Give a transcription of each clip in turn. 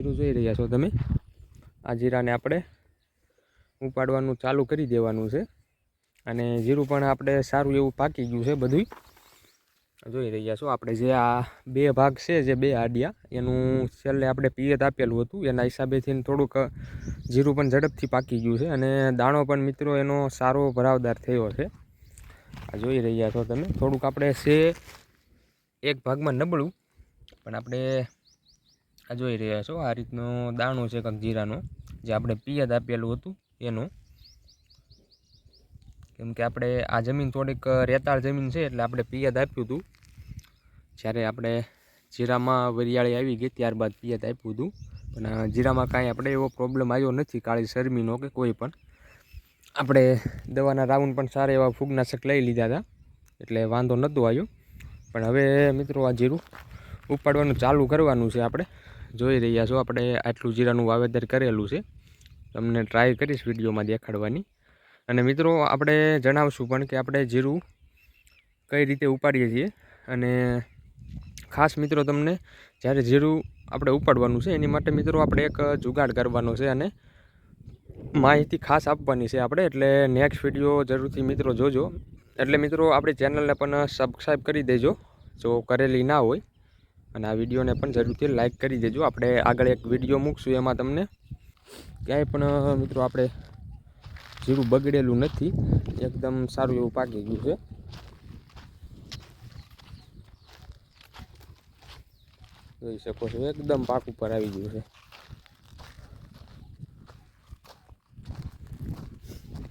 જીરું જોઈ રહ્યા છો તમે? આ જીરાને આપણે ઉપાડવાનું ચાલુ કરી દેવાનું છે. અને જીરું પણ આપણે સારું એવું પાકી ગયું છે બધું જોઈ રહ્યા છો આપણે જે આ બે ભાગ છે, જે બે આડિયા, એનું છેલ્લે આપણે પિયત આપેલું હતું. એના હિસાબેથી થોડુંક જીરું પણ ઝડપથી પાકી ગયું છે અને દાણો પણ મિત્રો એનો સારો ભરાવદાર થયો છે. આ જોઈ રહ્યા છો તમે? થોડુંક આપણે છે એક ભાગમાં નબળું, પણ આપણે આ જોઈ રહ્યા છો, આ રીતનો દાણો છે કંઈક જીરાનો, જે આપણે પિયત આપેલું હતું એનું. કેમ કે આપણે આ જમીન થોડીક રેતાળ જમીન છે એટલે આપણે પિયત આપ્યું હતું. જ્યારે આપણે જીરામાં વરિયાળી આવી ગઈ ત્યારબાદ પિયત આપ્યું હતું. પણ જીરામાં કાંઈ આપણે એવો પ્રોબ્લેમ આવ્યો નથી, કાળી શરમીનો કે કોઈ પણ. આપણે દવાના રાઉન્ડ પણ સારા એવા ફૂગનાશક લઈ લીધા હતા, એટલે વાંધો નહોતો આવ્યો. પણ હવે મિત્રો આ જીરું ઉપાડવાનું ચાલુ કરવાનું છે આપણે. જોઈ રહ્યા છો, આપણે આટલું જીરાનું વાવેતર કરેલું છે. તમને ટ્રાય કરીશ વિડીયોમાં દેખાડવાની. અને મિત્રો, આપણે જણાવશું પણ કે આપણે જીરું કઈ રીતે ઉપાડીએ છીએ. અને ખાસ મિત્રો, તમને જ્યારે જીરું આપણે ઉપાડવાનું છે, એની માટે મિત્રો, આપણે એક જુગાડ કરવાનો છે અને માહિતી ખાસ આપવાની છે આપણે. એટલે નેક્સ્ટ વીડિયો જરૂરથી મિત્રો જોજો. એટલે મિત્રો, આપણી ચેનલને પણ સબસ્ક્રાઈબ કરી દેજો, જો કરેલી ના હોય. અને આ વિડીયોને પણ જરૂરથી લાઇક કરી દેજો. આપણે આગળ એક વીડિયો મૂકશું એમાં તમને. ક્યાંય પણ મિત્રો આપણે જીરું બગડેલું નથી. એકદમ સારું એવું પાકી ગયું છે. જોઈ શકો છો, એકદમ પાક ઉપર આવી ગયું છે.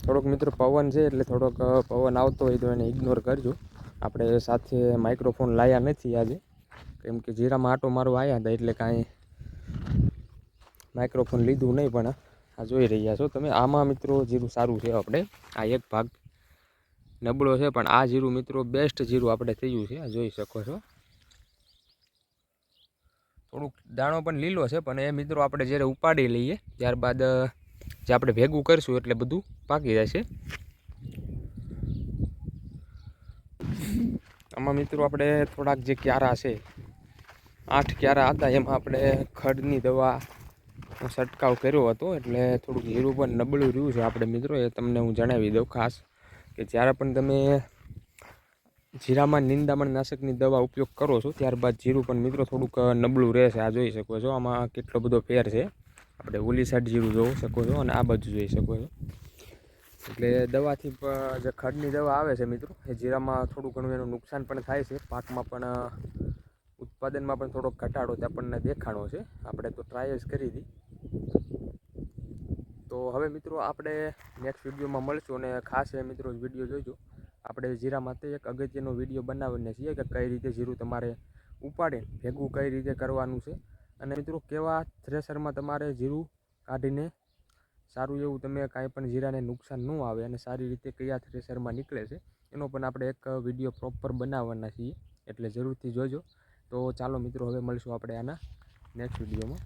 થોડોક મિત્રો પવન છે એટલે થોડોક પવન આવતો હોય તો એને ઇગ્નોર કરજો. આપણે સાથે માઇક્રોફોન લાયા નથી આજે. કેમ કે જીરામાં આટો મારો આવ્યા હતા એટલે કાંઈ માઇક્રોફોન લીધું નહીં, પણ આ જોઈ રહ્યા છો તમે. આમાં મિત્રો જીરું સારું છે આપણે. આ એક ભાગ નબળો છે, પણ આ જીરું મિત્રો બેસ્ટ જીરું આપણે થયું છે. આ જોઈ શકો છો. થોડુંક દાણો પણ લીલો છે, પણ એ મિત્રો આપણે જ્યારે ઉપાડી લઈએ, ત્યારબાદ જે આપણે ભેગું કરીશું એટલે બધું પાકી જશે. આમાં મિત્રો આપણે થોડાક જે ક્યારા છે આઠ ક્યારા હતા, એમાં આપણે ખડની દવા છંટકાવ કર્યો હતો, એટલે થોડુંક જીરું પણ નબળું રહ્યું છે આપણે મિત્રો, એ તમને હું જણાવી દઉં ખાસ કે જ્યારે પણ તમે જીરામાં નિંદામણ નાશકની દવા ઉપયોગ કરો છો, ત્યારબાદ જીરું પણ મિત્રો થોડુંક નબળું રહેશે આ જોઈ શકો છો, આમાં કેટલો બધો ફેર છે. આપણે ઓલી સાઈડ જીરું જોઈ શકો છો અને આ બાજુ જોઈ શકો છો. એટલે દવાથી જે ખડની દવા આવે છે મિત્રો, એ જીરામાં થોડું ઘણું એનું નુકસાન પણ થાય છે, પાકમાં પણ ઉત્પાદનમાં પણ થોડોક ઘટાડો તે આપણને દેખાણો છે. આપણે તો ટ્રાય જ કરી હતી. તો હવે મિત્રો આપણે નેક્સ્ટ વિડીયોમાં મળશું અને ખાસ એ મિત્રો વીડિયો જોઈજો આપણે જીરા માટે એક અગત્યનો વીડિયો બનાવીને છીએ કે કઈ રીતે જીરું તમારે ઉપાડે ભેગું કઈ રીતે કરવાનું છે. અને મિત્રો કેવા થ્રેસરમાં તમારે જીરું કાઢીને સારું એવું તમે કાંઈ પણ જીરાને નુકસાન ન આવે અને સારી રીતે કયા થ્રેસરમાં નીકળે છે, એનો પણ આપણે એક વીડિયો પ્રોપર બનાવવાના છીએ. એટલે જરૂરથી જોજો. તો ચાલો મિત્રો હવે મળીશું આપણે આના નેક્સ્ટ વિડીયોમાં